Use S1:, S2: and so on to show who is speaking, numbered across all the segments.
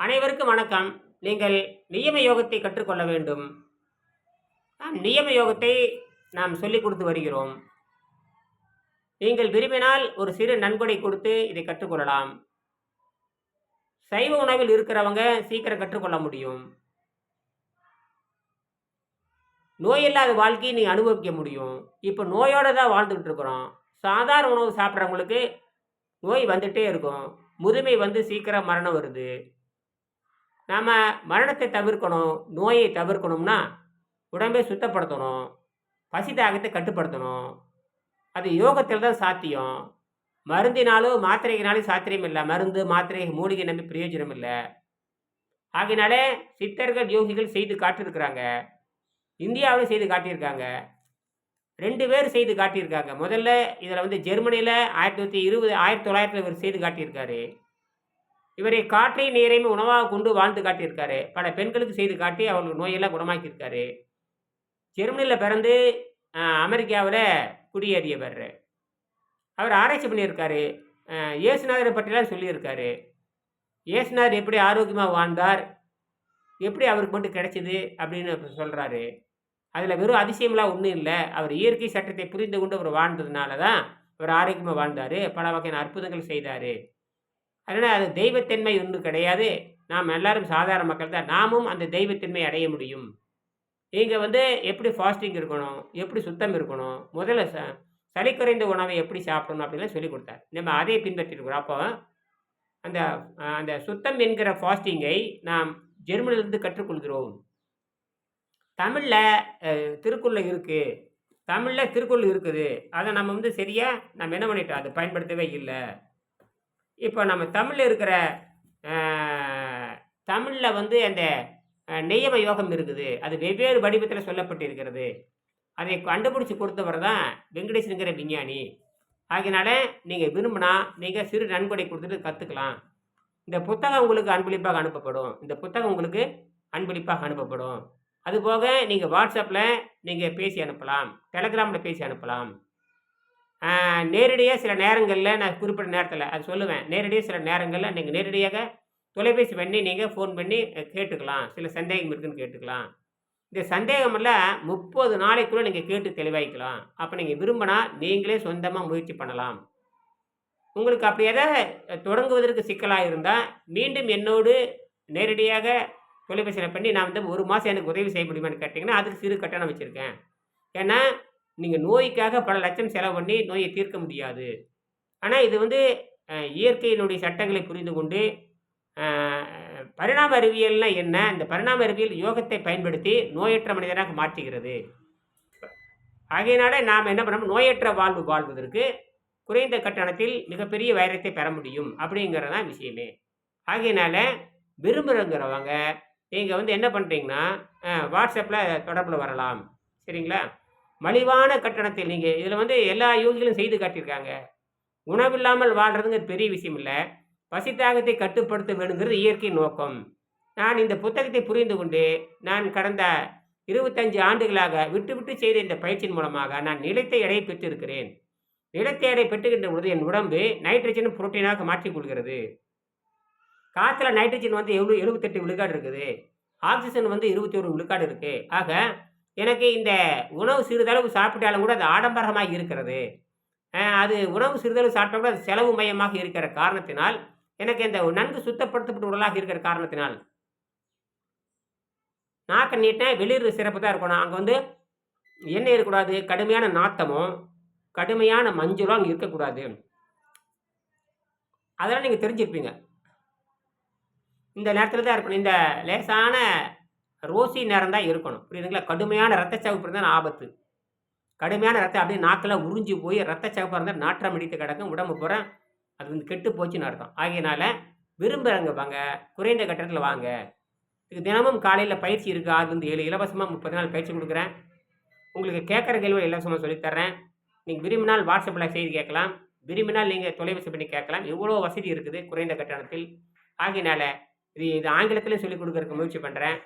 S1: அனைவருக்கும் வணக்கம். நீங்கள் நியம யோகத்தை கற்றுக்கொள்ள வேண்டும். நாம் நியம யோகத்தை நாம் சொல்லிக் கொடுத்து வருகிறோம். நீங்கள் விரும்பினால் ஒரு சிறு நன்கொடை கொடுத்து இதை கற்றுக்கொள்ளலாம். சைவ உணவில் இருக்கிறவங்க சீக்கிரம் கற்றுக்கொள்ள முடியும். நோயில்லாத வாழ்க்கையை நீங்கள் அனுபவிக்க முடியும். இப்போ நோயோடு தான் வாழ்ந்துக்கிட்டு இருக்கிறோம். சாதாரண உணவு சாப்பிட்றவங்களுக்கு நோய் வந்துட்டே இருக்கும். முதுமை வந்து சீக்கிரம் மரணம் வருது. நாம் மரணத்தை தவிர்க்கணும் நோயை தவிர்க்கணும்னா உடம்பை சுத்தப்படுத்தணும் பசி தாகத்தை கட்டுப்படுத்தணும். அது யோகத்தில் தான் சாத்தியம். மருந்தினாலும் மாத்திரையினாலும் சாத்தியம் இல்லை. மருந்து மாத்திரை மூலிகை நம்பி பிரயோஜனம் இல்லை. ஆகையினாலே சித்தர்கள் யோகிகள் செய்து காட்டியிருக்கிறாங்க. இந்தியாவிலும் செய்து காட்டியிருக்காங்க. ரெண்டு பேர் செய்து காட்டியிருக்காங்க. முதல்ல இதில் வந்து ஜெர்மனியில் ஆயிரத்தி தொள்ளாயிரத்தி இருபது ஆயிரத்தி தொள்ளாயிரத்தில் இவர் செய்து காட்டியிருக்காரு. இவரை காற்றை நீரையும் உணவாக கொண்டு வாழ்ந்து காட்டியிருக்காரு. பல பெண்களுக்கு செய்து காட்டி அவங்களுக்கு நோயெல்லாம் குணமாக்கியிருக்காரு. ஜெர்மனியில் பிறந்து அமெரிக்காவில் குடியேறியவர். அவர் ஆராய்ச்சி பண்ணியிருக்காரு. இயேசுநாதரை பற்றிலாம் சொல்லியிருக்காரு. இயேசுநாதர் எப்படி ஆரோக்கியமாக வாழ்ந்தார்? எப்படி அவருக்கு மட்டும் கிடைச்சிது? அப்படின்னு சொல்கிறாரு அதில் வெறும் அதிசயம்லாம் ஒன்றும் இல்லை. அவர் இயற்கை சட்டத்தை புரிந்து கொண்டு அவர் வாழ்ந்ததுனால தான் அவர் ஆரோக்கியமாக வாழ்ந்தார். பல வகையான அற்புதங்கள் செய்தார். அதனால் அது தெய்வத்தன்மை ஒன்றும் கிடையாது. நாம் எல்லாரும் சாதாரண மக்கள் தான். நாமும் அந்த தெய்வத்தன்மை அடைய முடியும். நீங்கள் வந்து எப்படி ஃபாஸ்டிங் இருக்கணும்? எப்படி சுத்தம் இருக்கணும்? முதல்ல ச சளி குறைந்த உணவை எப்படி சாப்பிடணும் அப்படிலாம் சொல்லி கொடுத்தார். நம்ம அதை பின்பற்றிருக்கிறோம். அப்போ அந்த அந்த சுத்தம் என்கிற ஃபாஸ்டிங்கை நாம் ஜெர்மனிலிருந்து கற்றுக்கொள்கிறோம். தமிழில் திருக்குள்ள இருக்குது தமிழில் திருக்குறள் இருக்குது. அதை நம்ம வந்து சரியாக நம்ம என்ன பண்ணிட்டோம்? அதை பயன்படுத்தவே இல்லை. இப்போ நம்ம தமிழில் இருக்கிற தமிழில் வந்து அந்த நெய்யம யோகம் இருக்குது அது வெவ்வேறு வடிவத்தில் சொல்லப்பட்டிருக்கிறது. அதை கண்டுபிடிச்சி கொடுத்தவர் தான் வெங்கடேசனுங்கிற விஞ்ஞானி. ஆகையினால நீங்கள் விரும்பினா நீங்கள் சிறு நன்கொடை கொடுத்துட்டு கற்றுக்கலாம் இந்த புத்தகம் உங்களுக்கு அன்பளிப்பாக அனுப்பப்படும். இந்த புத்தகம் உங்களுக்கு அன்பளிப்பாக அனுப்பப்படும். அதுபோக நீங்கள் வாட்ஸ்அப்பில் நீங்கள் பேசி அனுப்பலாம். டெலகிராமில் பேசி அனுப்பலாம். நேரடியாக சில நேரங்களில் நான் குறிப்பிட்ட நேரத்தில் அது சொல்லுவேன். நேரடியாக சில நேரங்களில் நீங்கள் நேரடியாக தொலைபேசி பண்ணி நீங்கள் ஃபோன் பண்ணி கேட்டுக்கலாம். சில சந்தேகம் இருக்குதுன்னு கேட்டுக்கலாம். இந்த சந்தேகமெல்லாம் முப்பது நாளைக்குள்ளே நீங்கள் கேட்டு தெளிவாய்க்கலாம். அப்போ நீங்கள் விரும்பினா நீங்களே சொந்தமாக முயற்சி பண்ணலாம். உங்களுக்கு அப்படி எதாவது தொடங்குவதற்கு சிக்கலாக இருந்தால் மீண்டும் என்னோடு நேரடியாக தொலைபேசியில் பண்ணி நான் வந்து ஒரு மாதம் எனக்கு உதவி செய்ய முடியுமான்னு கேட்டிங்கன்னா அதுக்கு சிறு கட்டணம் வச்சுருக்கேன். ஏன்னா நீங்கள் நோய்க்காக பல லட்சம் செலவு பண்ணி நோயை தீர்க்க முடியாது. ஆனால் இது வந்து இயற்கையினுடைய சட்டங்களை புரிந்து கொண்டு பரிணாம அறிவியல்னால் என்ன? இந்த பரிணாம அறிவியல் யோகத்தை பயன்படுத்தி நோயற்ற மனிதனாக மாற்றுகிறது. ஆகையினால நாம் என்ன பண்ணணும்? நோயற்ற வாழ்வு வாழ்வதற்கு குறைந்த கட்டணத்தில் மிகப்பெரிய வைரத்தை பெற முடியும். அப்படிங்கிறது தான் விஷயமே. ஆகையினால விரும்புகிறவங்க நீங்கள் வந்து என்ன பண்ணுறீங்கன்னா வாட்ஸ்அப்பில் தொடர்பில் வரலாம். சரிங்களா? மலிவான கட்டணத்தில் நீங்கள் இதில் வந்து எல்லா யோகிகளும் செய்து காட்டியிருக்காங்க. உணவில்லாமல் வாழ்கிறதுங்க பெரிய விஷயம் இல்லை. பசித்தாகத்தை கட்டுப்படுத்த வேணுங்கிறது இயற்கை நோக்கம். நான் இந்த புத்தகத்தை புரிந்து கொண்டு நான் கடந்த இருபத்தஞ்சு ஆண்டுகளாக விட்டு விட்டு செய்த இந்த பயிற்சியின் மூலமாக நான் நிலைத்த எடையை பெற்றிருக்கிறேன். நிலைத்த எடை பெற்றுகின்ற பொழுது என் உடம்பு நைட்ரஜன் புரோட்டீனாக மாற்றிக்கொள்கிறது காற்றுல நைட்ரஜன் வந்து எவ்வளோ எழுபத்தெட்டு விழுக்காடு இருக்குது. ஆக்சிஜன் வந்து இருபத்தி ஒரு விழுக்காடு இருக்குது ஆக எனக்கு இந்த உணவு சிறிதளவு சாப்பிட்டாலும் கூட அது ஆடம்பரமாக இருக்கிறது. அது உணவு சிறிதளவு சாப்பிட்டா கூட அது செலவு மையமாக இருக்கிற காரணத்தினால் எனக்கு இந்த நன்கு சுத்தப்படுத்தப்பட்ட உடலாக இருக்கிற காரணத்தினால். நாக்கை நீட்டினா வெளியூர் சிறப்பு தான் இருக்கணும். அங்கே வந்து எண்ணெய் இருக்கக்கூடாது கடுமையான நாத்தமும் கடுமையான மஞ்சளும் அங்கே இருக்கக்கூடாது. அதெல்லாம் நீங்கள் தெரிஞ்சிருப்பீங்க. இந்த நேரத்தில் தான் இருக்கணும். இந்த லேசான ரோசி நேரம் தான் இருக்கணும். புரியுதுங்களா? கடுமையான ரத்த சவப்பு இருந்தால் ஆபத்து. கடுமையான ரத்தம் அப்படியே நாக்கில் உறிஞ்சி போய் ரத்த சவப்பாக இருந்தால் நாற்றம் அடித்து கிடக்கும் உடம்பு பூரா அது வந்து கெட்டு போச்சுன்னு அர்த்தம். ஆகையினால விரும்புகிறவங்க வாங்க குறைந்த கட்டணத்தில் வாங்க. இதுக்கு தினமும் காலையில் பயிற்சி இருக்குது அது வந்து ஏழு இலவசமாக முப்பது நாள் பயிற்சி கொடுக்குறேன். உங்களுக்கு கேட்குற கேள்வி இலவசமாக சொல்லித்தரேன் நீங்கள் விரும்பினால் வாட்ஸ்அப்பில் செய்தி கேட்கலாம். விரும்பினால் நீங்கள் தொலைபேசி பண்ணி கேட்கலாம். எவ்வளோ வசதி இருக்குது குறைந்த கட்டணத்தில். ஆகையினால இது இது ஆங்கிலத்திலையும் சொல்லிக் கொடுக்கறதுக்கு முயற்சி பண்ணுறேன்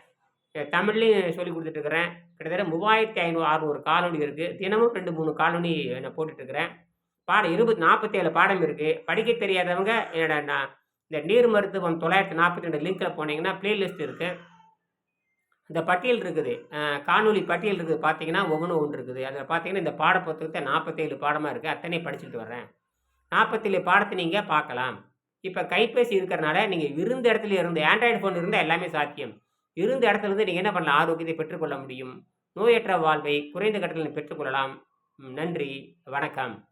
S1: தமிழ்லையும் சொல்லி கொடுத்துட்ருக்குறேன். கிட்டத்தட்ட மூவாயிரத்தி ஐநூறு அறுநூறு காலொனி இருக்குது தினமும் ரெண்டு மூணு காலொனி நான் போட்டுட்ருக்கிறேன். பாடம் இருபது நாற்பத்தேழு பாடம் இருக்குது படிக்க தெரியாதவங்க என்னோட நான் இந்த நீர் மருத்துவம் தொள்ளாயிரத்தி நாற்பத்தி ரெண்டு லிங்க்கில் போனீங்கன்னா பிளேலிஸ்ட் இருக்குது இந்த பட்டியல் இருக்குது. காணொலி பட்டியல் இருக்குது. பார்த்தீங்கன்னா ஒவ்வொன்று ஒன்று இருக்குது. அதில் பார்த்தீங்கன்னா இந்த பாடப்புத்தகத்தை நாற்பத்தேழு பாடமாக இருக்குது அத்தனை படிச்சுட்டு வர்றேன். நாற்பத்தேழு பாடத்தை நீங்கள் பார்க்கலாம். இப்போ கைபேசி இருக்கிறனால நீங்கள் இருந்த இடத்துல இருந்து ஆண்ட்ராய்டு ஃபோன் இருந்தால் எல்லாமே சாத்தியம். இருந்த இடத்துல இருந்து நீங்கள் என்ன பண்ணலாம்? ஆரோக்கியத்தை பெற்றுக்கொள்ள முடியும். நோயற்ற வாழ்வை குறைந்த கட்டணத்தில் பெற்றுக்கொள்ளலாம். ம், நன்றி. வணக்கம்.